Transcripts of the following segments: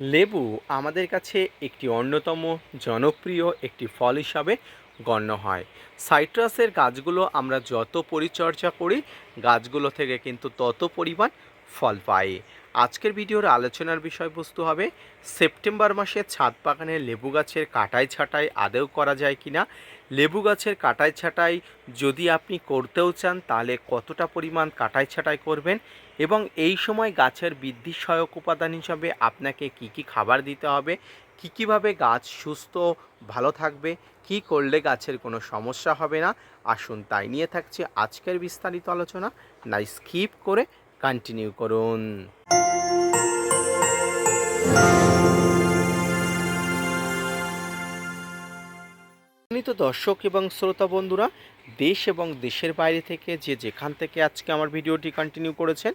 লেবু আমাদের কাছে একটি অন্যতম জনপ্রিয় একটি ফল হিসাবে গণ্য হয়। সাইট্রাসের গাছগুলো আমরা যত পরিচর্যা করি, গাছগুলো থেকে কিন্তু তত পরিমাণ ফল পাই। আজকের ভিডিওর আলোচনার বিষয়বস্তু হবে, সেপ্টেম্বর মাসে ছাদ বাগানে লেবু গাছের কাটাই ছাঁটাই আদেও করা যায় কিনা? লেবু গাছের কাটাই ছাঁটাই যদি আপনি করতেও চান, তাহলে কতটা পরিমাণ কাটাই ছাঁটাই করবেন? এবং এই সময় গাছের বৃদ্ধি সহায়ক উপাদান হিসাবে আপনাকে কি কি খাবার দিতে হবে? কী কীভাবে গাছ সুস্থ, ভালো থাকবে? কি করলে গাছের কোনো সমস্যা হবে না? আসুন তাই নিয়ে থাকছে আজকের বিস্তারিত আলোচনা। না স্কিপ করে কন্টিনিউ করুন। সম্মানিত দর্শক এবং শ্রোতা বন্ধুরা, দেশ এবং দেশের বাইরে থেকে যে যেখান থেকে আজকে আমার ভিডিওটি কন্টিনিউ করেছেন,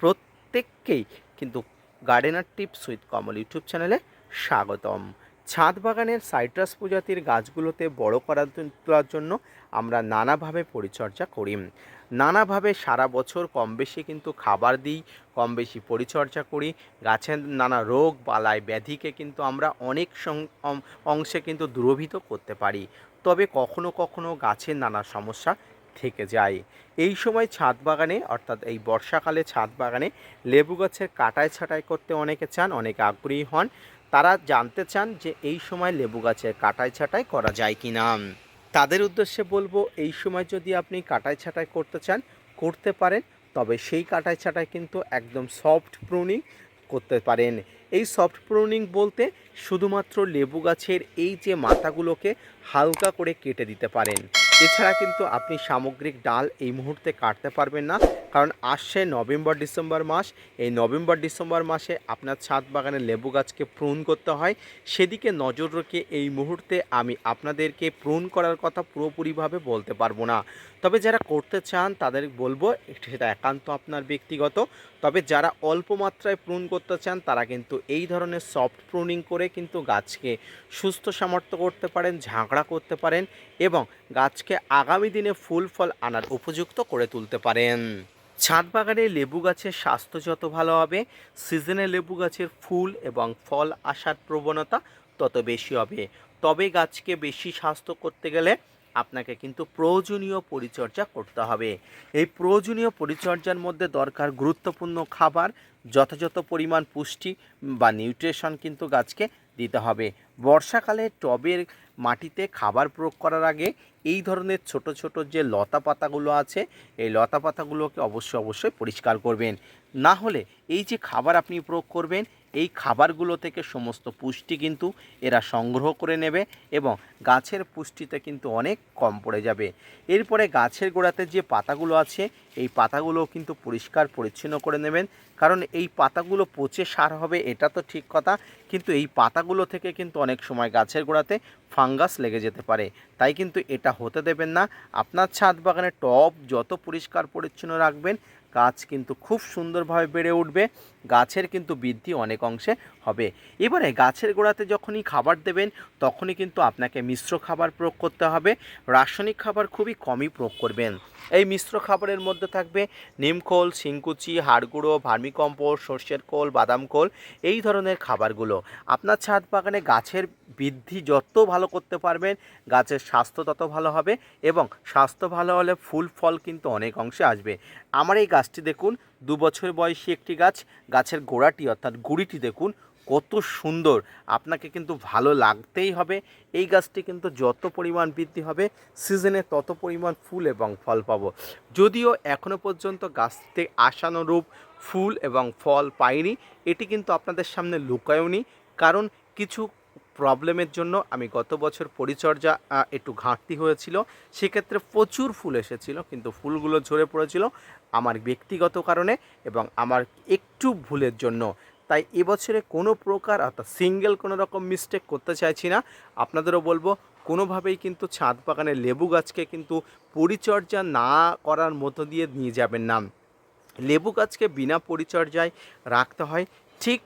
প্রত্যেককেই কিন্তু gardener tips with Kamal YouTube চ্যানেলে স্বাগতম। ছাদ বাগানের সাইট্রাস প্রজাতির গাছগুলোতে বড় করার তোলার জন্য আমরা নানাভাবে পরিচর্যা করি। নানাভাবে সারা বছর কম বেশি কিন্তু খাবার দিই কম বেশি পরিচর্যা করি। গাছের নানা রোগ, বালাই, ব্যাধিকে কিন্তু আমরা অনেক অংশে কিন্তু দূরভীত করতে পারি। তবে কখনো কখনো গাছের নানা সমস্যা থেকে যায়। এই সময় ছাদ বাগানে, অর্থাৎ এই বর্ষাকালে ছাদ বাগানে লেবু গাছের কাটাই ছাঁটাই করতে অনেকে চান, অনেকে আগ্রহী হন। তারা জানতে চান যে এই সময় লেবু গাছের কাটাই ছাঁটাই করা যায় কি না তাদের উদ্দেশ্যে বলব, এই সময় যদি আপনি কাটাই ছাঁটাই করতে চান, করতে পারেন, তবে সেই কাটাই ছাঁটাই কিন্তু একদম সফট প্রুনিং করতে পারেন। এই সফট প্রুনিং বলতে শুধুমাত্র লেবু গাছের এই যে মাথাগুলোকে হালকা করে কেটে দিতে পারেন। এছাড়া কিন্তু আপনি সামগ্রিক ডাল এই মুহূর্তে কাটতে পারবেন না। কারণ আসছে নভেম্বর, ডিসেম্বর মাস। এই নভেম্বর, ডিসেম্বর মাসে আপনার ছাদ বাগানে লেবু গাছকে প্রুন করতে হয়। সেদিকে নজর রেখে এই মুহূর্তে আমি আপনাদেরকে প্রুন করার কথা পুরোপুরিভাবে বলতে পারব না। তবে যারা করতে চান, তাদের বলব সেটা একান্ত আপনার ব্যক্তিগত। তবে যারা অল্প মাত্রায় প্রুন করতে চান, তারা কিন্তু এই ধরনের সফট প্রুনিং করে কিন্তু গাছকে সুস্থ সামর্থ্য করতে পারেন, ঝাঁকড়া করতে পারেন এবং গাছকে আগামী দিনে ফুল, ফল আনার উপযুক্ত করে তুলতে পারেন। ছাদ বাগানে লেবু গাছের স্বাস্থ্য যত ভালো হবে, সিজনে লেবু গাছের ফুল এবং ফল আসার প্রবণতা তত বেশি হবে। তবে গাছকে বেশি স্বাস্থ্য করতে গেলে আপনাকে কিন্তু প্রয়োজনীয় পরিচর্যা করতে হবে। এই প্রয়োজনীয় পরিচর্যার মধ্যে দরকার গুরুত্বপূর্ণ খাবার, যথাযথ পরিমাণ পুষ্টি বা নিউট্রিশন কিন্তু গাছকে দিতে হবে। বর্ষাকালে টবের মাটিতে খাবার প্রয়োগ করার আগে এই ধরনের ছোট ছোট যে লতা পাতাগুলো আছে, এই লতা পাতাগুলোকে অবশ্যই অবশ্যই পরিষ্কার করবেন। না হলে এই যে খাবার আপনি প্রয়োগ করবেন এই খাবারগুলো থেকে সমস্ত পুষ্টি কিন্তু এরা সংগ্রহ করে নেবে এবং গাছের পুষ্টিতে কিন্তু অনেক কম পড়ে যাবে। এরপরে গাছের গোড়াতে যে পাতাগুলো আছে, এই পাতাগুলো কিন্তু পরিষ্কার পরিচ্ছন্ন করে নেবেন। কারণ এই পাতাগুলো পচে সার হবে, এটা তো ঠিক কথা। কিন্তু এই পাতাগুলো থেকে কিন্তু অনেক সময় গাছের গোড়াতে ফাঙ্গাস লেগে যেতে পারে। তাই কিন্তু এটা হতে দেবেন না। আপনার ছাদ বাগানে টব যত পরিষ্কার পরিচ্ছন্ন রাখবেন গাছ কিন্তু খুব সুন্দরভাবে বেড়ে উঠবে গাছের কিন্তু বৃদ্ধি অনেক অংশে হবে। এবারে গাছের গোড়াতে যখনই খাবার দেবেন, তখনই কিন্তু আপনাকে মিশ্র খাবার প্রয়োগ করতে হবে। রাসায়নিক খাবার খুবই কমই প্রয়োগ করবেন। এই মিশ্র খাবারের মধ্যে থাকবে নিমখোল শিংকুচি হাড়গুঁড়ো ভার্মিকম্পোস্ট সর্ষের খোল, বাদাম খোল, এই ধরনের খাবারগুলো। আপনার ছাদ বাগানে গাছের বৃদ্ধি যত ভালো করতে পারবেন, গাছের স্বাস্থ্য তত ভালো হবে এবং স্বাস্থ্য ভালো হলে ফুল, ফল কিন্তু অনেক অংশে আসবে। আমার এই গাছটি দেখুন, দু বছর বয়সী একটি গাছ। গাছের গোড়াটি অর্থাৎ গুড়িটি দেখুন কত সুন্দর। আপনাকে কিন্তু ভালো লাগতেই হবে। এই গাছটি কিন্তু যত পরিমাণ বৃদ্ধি হবে, সিজনে তত পরিমাণ ফুল এবং ফল পাবো। যদিও এখনও পর্যন্ত গাছতে আশানুরূপ ফুল এবং ফল পাইনি, এটি কিন্তু আপনাদের সামনে লুকায়ওনি কারণ কিছু প্রবলেমের জন্য আমি গত বছর পরিচর্যা একটু ঘাটতি হয়েছিল। সেক্ষেত্রে প্রচুর ফুল এসেছিল, কিন্তু ফুলগুলো ঝরে পড়েছিল আমার ব্যক্তিগত কারণে এবং আমার একটু ভুলের জন্য। তাই এবছরে কোনো প্রকার অর্থাৎ সিঙ্গেল কোনো রকম মিস্টেক করতে চাইছি না। আপনাদেরও বলব, কোনোভাবেই কিন্তু ছাদ বাগানে লেবু গাছকে কিন্তু পরিচর্যা না করার মধ্য দিয়ে নিয়ে যাবেন না। লেবু গাছকে বিনা পরিচর্যায় রাখতে হয়। ঠিক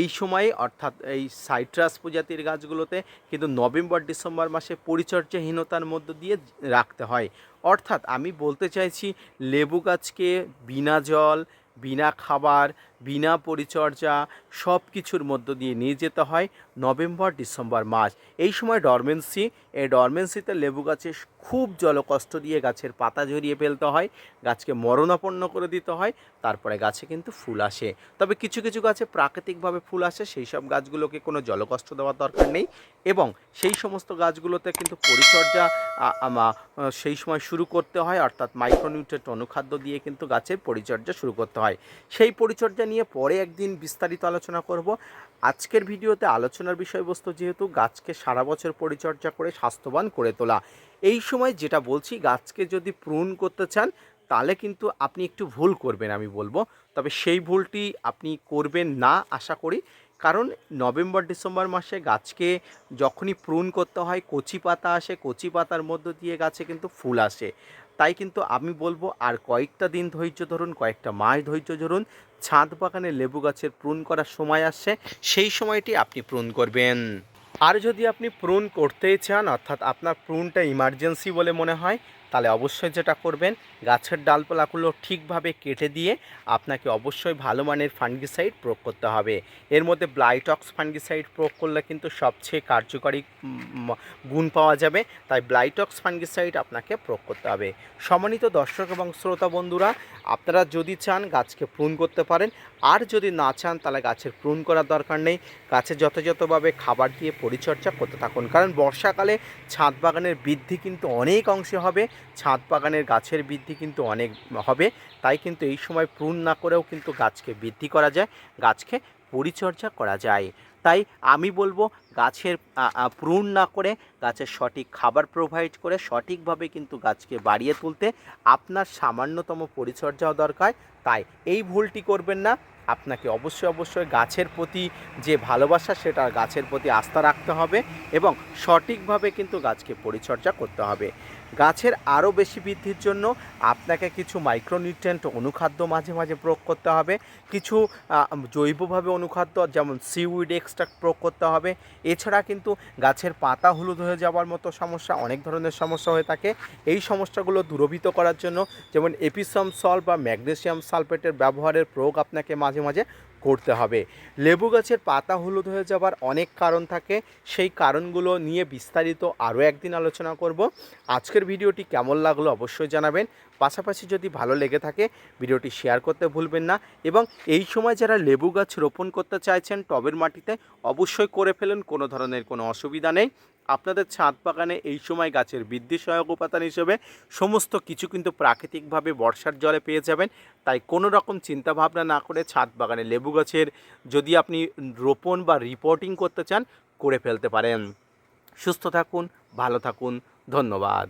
এই সময়ে অর্থাৎ এই সাইট্রাস প্রজাতির গাছগুলোতে কিন্তু নভেম্বর, ডিসেম্বর মাসে পরিচর্যাহীনতার মধ্য দিয়ে রাখতে হয়। অর্থাৎ আমি বলতে চাইছি, লেবু গাছকে বিনা জল, বিনা খাবার বিনা পরিচর্যা সব কিছুর মধ্য দিয়ে নিয়ে যেতে হয় নভেম্বর, ডিসেম্বর মাস। এই সময় ডরমেন্সি এই ডরমেন্সিতে লেবু গাছে খুব জলকষ্ট দিয়ে গাছের পাতা ঝরিয়ে ফেলতে হয়, গাছকে মরণাপন্ন করে দিতে হয়, তারপরে গাছে কিন্তু ফুল আসে। তবে কিছু কিছু গাছে প্রাকৃতিকভাবে ফুল আসে, সেই সব গাছগুলোকে কোনো জলকষ্ট দেওয়ার দরকার নেই এবং সেই সমস্ত গাছগুলোতে কিন্তু পরিচর্যা সেই সময় শুরু করতে হয়, অর্থাৎ মাইক্রোনিউট্রেন্ট অনুখাদ্য দিয়ে কিন্তু গাছের পরিচর্যা শুরু করতে হয়। সেই পরিচর্যা নিয়ে পরে একদিন বিস্তারিত আলোচনা করব। আজকের ভিডিওতে আলোচনার বিষয়বস্তু যেহেতু, গাছকে সারা বছর পরিচর্যা করে স্বাস্থ্যবান করে তোলা। এই সময় যেটা বলছি, গাছকে যদি প্রুন করতে চান, তাহলে কিন্তু আপনি একটু ভুল করবেন আমি বলব। তবে সেই ভুলটি আপনি করবেন না, আশা করি। কারণ নভেম্বর, ডিসেম্বর মাসে গাছকে যখনই প্রুন করতে হয়, কচি পাতা আসে, কচি পাতার মধ্য দিয়ে গাছে কিন্তু ফুল আসে। তাই কিন্তু আমি বলব, আর কয়েকটা দিন ধৈর্য ধরুন, কয়েকটা মাস ধৈর্য ধরুন, ছাদ বাগানে লেবু গাছের প্রুন করার সময় আসছে, সেই সময়টি আপনি প্রুন করবেন। আর যদি আপনি প্রুন করতেই চান, অর্থাৎ আপনার প্রুনটা ইমার্জেন্সি বলে মনে হয় তাহলে অবশ্যই যেটা করবেন, গাছের ডালপালাগুলো ঠিকভাবে কেটে দিয়ে আপনাকে অবশ্যই ভালো মানের ফাঙ্গিসাইড প্রয়োগ করতে হবে। এর মধ্যে ব্লাইটক্স ফাঙ্গিসাইড প্রয়োগ করলে কিন্তু সবচেয়ে কার্যকরী গুণ পাওয়া যাবে। তাই ব্লাইটক্স ফাঙ্গিসাইড আপনাকে প্রয়োগ করতে হবে। সম্মানিত দর্শক এবং শ্রোতা বন্ধুরা, আপনারা যদি চান গাছকে প্রুন করতে পারেন, আর যদি না চান তাহলে গাছের প্রুন করার দরকার নেই। গাছে যথাযথভাবে খাবার দিয়ে পরিচর্যা করতে থাকুন। কারণ বর্ষাকালে ছাদ বাগানের বৃদ্ধি কিন্তু অনেক অংশে হবে। ছাদ বাগানের গাছের বৃদ্ধি কিন্তু অনেক হবে, তাই কিন্তু এই সময় প্রুন না করেও কিন্তু গাছকে বৃদ্ধি করা যায়, গাছকে পরিচর্যা করা যায়। তাই আমি বলব গাছের প্রুন না করে গাছের সঠিক খাবার প্রোভাইড করে সঠিকভাবে কিন্তু গাছকে বাড়িয়ে তুলতে আপনার সামান্যতম পরিচর্যাও দরকার। তাই এই ভুলটি করবেন না। আপনাকে অবশ্যই অবশ্যই গাছের প্রতি যে ভালোবাসা, সেটা গাছের প্রতি আস্থা রাখতে হবে এবং সঠিকভাবে কিন্তু গাছকে পরিচর্যা করতে হবে। গাছের আরও বেশি বৃদ্ধির জন্য আপনাকে কিছু মাইক্রোনিউট্রেন্ট অনুখাদ্য মাঝে মাঝে প্রয়োগ করতে হবে। কিছু জৈবভাবে অনুখাদ্য যেমন সিউইড এক্সট্রাক্ট প্রয়োগ করতে হবে। এছাড়া কিন্তু গাছের পাতা হলুদ হয়ে যাওয়ার মতো সমস্যা, অনেক ধরনের সমস্যা হয়ে থাকে। এই সমস্যাগুলো দূরভীত করার জন্য যেমন এপিসম সল বা ম্যাগনেসিয়াম সালফেটের ব্যবহারের প্রয়োগ আপনাকে মাঝে মাঝে করতে হবে। লেবু গাছের পাতা হলুদ হয়ে যাবার অনেক কারণ থাকে। সেই কারণগুলো নিয়ে বিস্তারিত আরও একদিন আলোচনা করব। আজকের ভিডিওটি কেমন লাগল অবশ্যই জানাবেন। পাশাপাশি যদি ভালো লেগে থাকে, ভিডিওটি শেয়ার করতে ভুলবেন না এবং এই সময় যারা লেবু গাছ রোপণ করতে চাইছেন টবের মাটিতে, অবশ্যই করে ফেলুন। কোনো ধরনের কোনো অসুবিধা নেই। আপনাদের ছাদ বাগানে এই সময় গাছের বৃদ্ধি সহায়ক উপাদান হিসেবে সমস্ত কিছু কিন্তু প্রাকৃতিকভাবে বর্ষার জলে পেয়ে যাবেন। তাই কোনো রকম চিন্তাভাবনা না করে ছাদ বাগানে লেবু গাছের যদি আপনি রোপণ বা রিপোর্টিং করতে চান, করে ফেলতে পারেন। সুস্থ থাকুন, ভালো থাকুন। ধন্যবাদ।